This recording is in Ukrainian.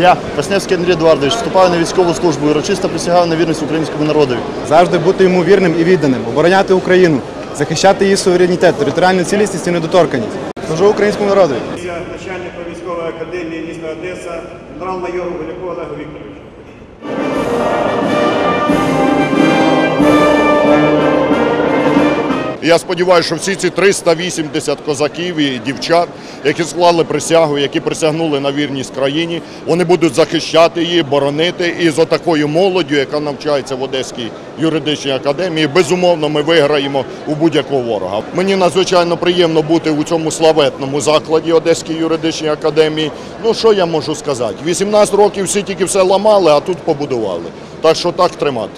Я, Васневський Андрій Едуардович, вступаю на військову службу і урочисто присягаю на вірність українському народові. Завжди бути йому вірним і відданим, обороняти Україну, захищати її суверенітет, територіальну цілісність і недоторканність. Служу українському народові. Я начальник військової академії міста Одеса, генерал-майор Олег Вікторович. Я сподіваюся, що всі ці 380 козаків і дівчат, які склали присягу, які присягнули на вірність країні, вони будуть захищати її, боронити. І з отакою молоддю, яка навчається в Одеській юридичній академії, безумовно, ми виграємо у будь-якого ворога. Мені надзвичайно приємно бути у цьому славетному закладі Одеської юридичній академії. Ну що я можу сказати? 18 років всі тільки все ламали, а тут побудували. Так що так тримати.